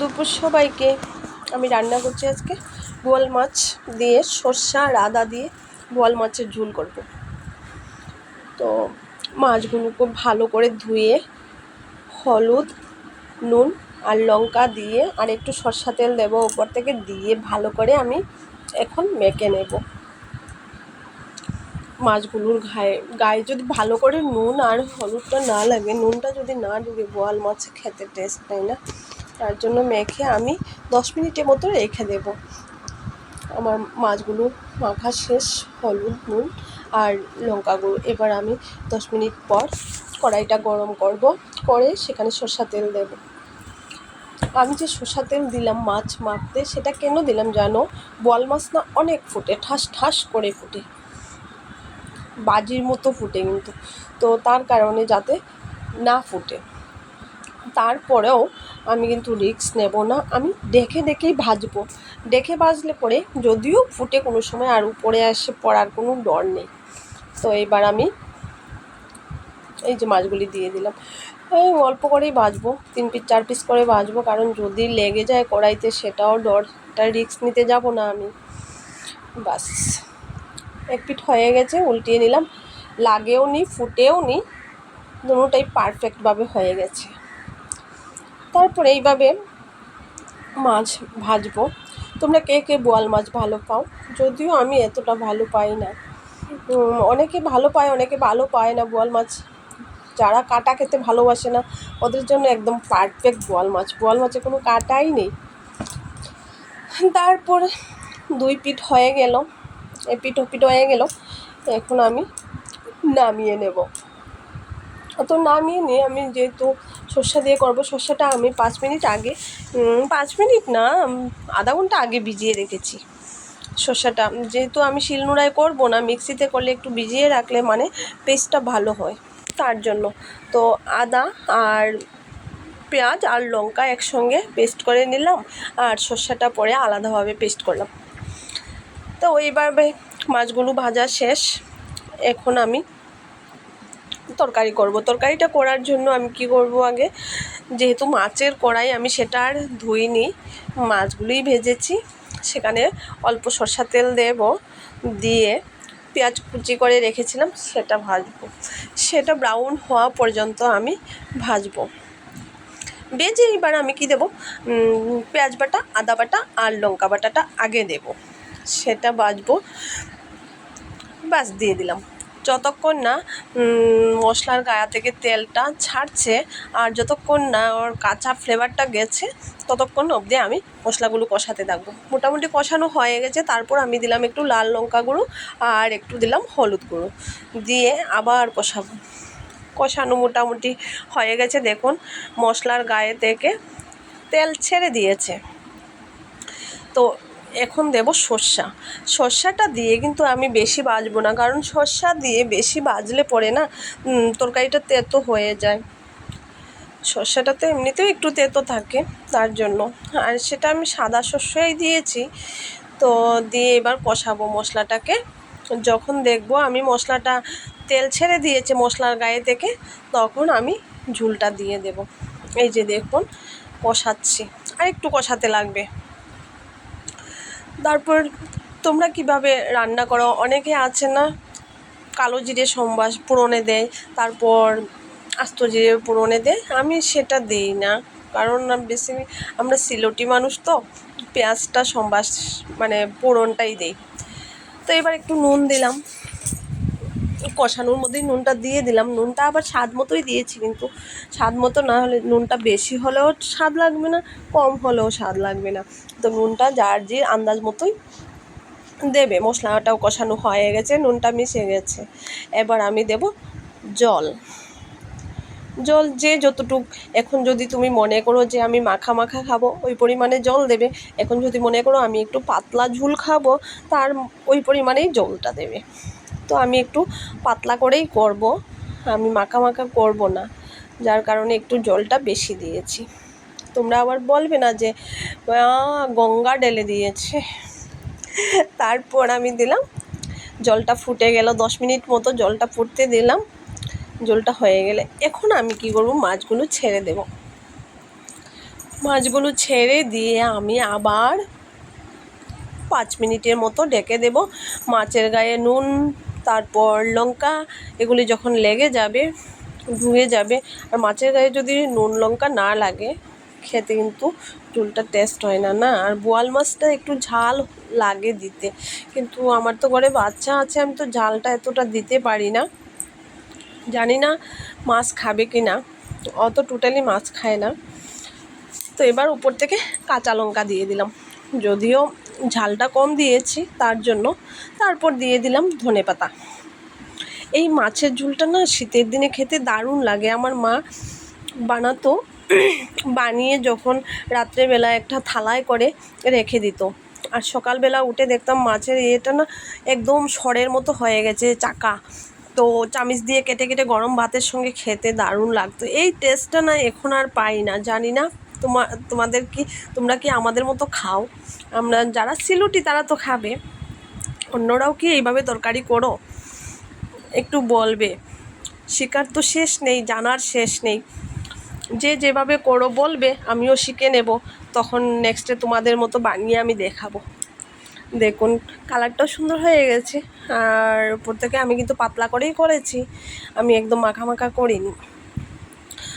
দুপুর সবাইকে। আমি রান্না করছি আজকে বোয়াল মাছ দিয়ে সর্ষা আর আদা দিয়ে বোয়াল মাছের ঝোল করব। তো মাছগুলো খুব ভালো করে ধুয়ে হলুদ, নুন আর লঙ্কা দিয়ে আর একটু সর্ষা তেল দেবো ওপর থেকে দিয়ে ভালো করে আমি এখন মেখে নেব। মাছগুলোর গায়ে গায়ে যদি ভালো করে নুন আর হলুদটা না লাগে, নুনটা যদি না ডুবে বোয়াল মাছ খেতে টেস্ট নেই না। তার জন্য মেখে আমি দশ মিনিটের মতো রেখে দেবো। আমার মাছগুলো, মাখা শেষ, হলুদ, নুন আর লঙ্কা গুঁড়ো। এবার আমি দশ মিনিট পর কড়াইটা গরম করব। করে সেখানে সর্ষা তেল দেব। আমি যে সর্ষা তেল দিলাম মাছ মাখতে, সেটা কেন দিলাম জানো? বোয়াল মাছ না অনেক ফুটে, ঠাস ঠাস করে ফুটে। বাজির মতো ফুটে কিন্তু। তো তার কারণে যাতে না ফুটে। তারপরেও আমি কিন্তু রিস্ক নেব না। আমি দেখে দেখেই ভাজবো। দেখে ভাজলে পরে যদিও ফুটে কোনো সময় আর উপরে আসে পড়ার কোনো ডর নেই। তো এবার আমি এই যে মাছগুলি দিয়ে দিলাম। এই অল্প করেই ভাজবো, তিন পিস, চার পিস করে ভাজবো, কারণ যদি লেগে যায় কড়াইতে সেটাও ডর এটা রিস্ক নিতে যাব না আমি। বাস, এক পিঠ হয়ে গেছে, উল্টিয়ে নিলাম। লাগেও নি ফুটেও নি দুটোটাই পারফেক্টভাবে হয়ে গেছে। তারপরে এইভাবে মাছ ভাজবো। তোমরা কে কে বোয়াল মাছ ভালো পাও? যদিও আমি এতটা ভালো পাই না। অনেকে ভালো পায়, অনেকে ভালো পায় না বোয়াল মাছ। যারা কাটা খেতে ভালোবাসে না, ওদের জন্য একদম পারফেক্ট বোয়াল মাছ। বোয়াল মাছে কোনো কাটাই নেই। তারপর দুই পিঠ হয়ে গেল। এ পিঠ পিঠ হয়ে গেল। এখন আমি নামিয়ে নেব। তো নামিয়ে নিয়ে আমি যেহেতু সর্ষে দিয়ে করব। সর্ষেটা আমি পাঁচ মিনিট আগে পাঁচ মিনিট না আধা ঘণ্টা আগে ভিজিয়ে রেখেছি। সর্ষেটা, যেহেতু আমি শিলনোড়ায় করব না, মিক্সিতে করলে একটু ভিজিয়ে রাখলে মানে পেস্টটা ভালো হয় তার জন্য। তো আদা আর পেঁয়াজ আর লঙ্কা একসঙ্গে পেস্ট করে নিলাম আর সর্ষেটা পরে আলাদাভাবে পেস্ট করলাম। তো ওইভাবে মাছগুলো ভাজা শেষ। এখন আমি তরকারি করব। তরকারিটা করার জন্য আমি কি করব আগে? যেহেতু মাছের কড়াই আমি সেটা আর ধুইনি, মাছগুলোই ভেজেছি। সেখানে অল্প সর্ষা তেল দেব, দিয়ে পেঁয়াজ কুচি করে রেখেছিলাম, সেটা ভাজবো। সেটা ব্রাউন হওয়া পর্যন্ত আমি ভাজবো। বেজে এবার আমি কি দেবো? পেঁয়াজ বাটা, আদা বাটা আর লঙ্কা বাটাটা আগে দেব। সেটা বাজবো বাস দিয়ে দিলাম। যতক্ষণ না মশলার গায়া থেকে তেলটা ছাড়ছে আর যতক্ষণ না ওর কাঁচা ফ্লেভারটা গেছে, ততক্ষণ অবধি আমি মশলাগুলো কষাতে থাকব। মোটামুটি কষানো হয়ে গেছে, তারপর আমি দিলাম একটু লাল লঙ্কা গুঁড়ো আর একটু দিলাম হলুদ গুঁড়ো। দিয়ে আবার কষাবো। কষানো মোটামুটি হয়ে গেছে, দেখুন মশলার গায়ে থেকে তেল ছেড়ে দিয়েছে। তো এখন দেব সর্ষা। সর্ষাটা দিয়ে কিন্তু আমি বেশি বাজবো না, কারণ সর্ষা দিয়ে বেশি বাজলে পরে না তরকারিটা তেতো হয়ে যায়। সর্ষাটা তো এমনিতেও একটু তেতো থাকে, তার জন্য। আর সেটা আমি সাদা শস্যই দিয়েছি, তো দিয়ে এবার কষাবো মশলাটাকে। যখন দেখব আমি মশলাটা তেল ছেড়ে দিয়েছে মশলার গায়ে থেকে, তখন আমি ঝুলটা দিয়ে দেব। এই যে দেখুন, কষাচ্ছি। আর একটু কষাতে লাগবে। তারপর তোমরা কীভাবে রান্না করো? অনেকে আছে না, কালো জিরে সম্বাস পুরনে দেয়, তারপর আস্ত জিরে পুরনে দেয়। আমি সেটা দিই না, কারণ বেশি আমরা সিলোটি মানুষ তো, পেঁয়াজটা সম্বাস মানে পুরনটাই দেই। তো এবার একটু নুন দিলাম। কষানোর মধ্যেই নুনটা দিয়ে দিলাম। নুনটা আবার স্বাদ মতোই দিয়েছি কিন্তু স্বাদ মতো না হলে নুনটা বেশি হলেও স্বাদ লাগবে না, কম হলেও স্বাদ লাগবে না। তো নুনটা যার যে আন্দাজ মতোই দেবে, মশলাটাও কষানো হয়ে গেছে, নুনটা মিশে গেছে। এবার আমি দেব জল। জল যে যতটুক, এখন যদি তুমি মনে করো যে আমি মাখা মাখা খাব, ওই পরিমাণে জল দেবে। এখন যদি মনে করো আমি একটু পাতলা ঝুল খাব, তার ওই পরিমাণেই জলটা দেবে। তো আমি একটু পাতলা করেই করব। আমি মাখা মাখা করব না। যার কারণে একটু জলটা বেশি দিয়েছি। তোমরা আবার বলবে না যে গঙ্গা ঢেলে দিয়েছে। তারপর আমি দিলাম, জলটা ফুটে গেল, দশ মিনিট মতো জলটা ফুটতে দিলাম। জলটা হয়ে গেলে এখন আমি কি করব, মাছগুলো ছেড়ে দেব। মাছগুলো ছেড়ে দিয়ে আমি আবার পাঁচ মিনিটের মতো ডেকে দেব। মাছের গায়ে নুন তারপর লঙ্কা এগুলি যখন লেগে যাবে ধুয়ে যাবে, আর মাছের গায়ে যদি নুন লঙ্কা না লাগে, খেতে কিন্তু ঝোলটা টেস্ট হয় না না? আর বোয়াল মাছটা একটু ঝাল লাগে দিতে। কিন্তু আমার তো ঘরে বাচ্চা আছে, আমি তো ঝালটা এতটা দিতে পারি না। জানি না মাছ খাবে কি না অত টোটালি মাছ খায় না। তো এবার উপর থেকে কাঁচা লঙ্কা দিয়ে দিলাম। যদিও ঝালটা কম দিয়েছি তার জন্য। তারপর দিয়ে দিলাম ধনে পাতা। এই মাছের ঝোলটা না শীতের দিনে খেতে দারুণ লাগে। আমার মা বানাতো, বানিয়ে যখন রাত্রেবেলা একটা থালায় করে রেখে দিত। আর সকালবেলা উঠে দেখতাম মাছের ইয়েটা না একদম সরের মতো হয়ে গেছে, চাকা। তো চামিচ দিয়ে কেটে কেটে গরম ভাতের সঙ্গে খেতে দারুণ লাগতো। এই টেস্টটা না এখন আর পাই না, জানি না তোমার তোমাদের কি, তোমরা কি আমাদের মতো খাও? আমরা যারা সিলুটি তারা তো খাবে। অন্যরাও কি এইভাবে তরকারি করো? একটু বলবে। শেখার তো শেষ নেই, জানার শেষ নেই। যে যেভাবে করো বলবে, আমিও শিখে নেব। তখন নেক্সটে তোমাদের মতো বানিয়ে আমি দেখাবো। দেখুন কালারটাও সুন্দর হয়ে গেছে। আর উপর থেকে আমি কিন্তু পাতলা করেই করেছি। আমি একদম মাখা মাখা করিনি।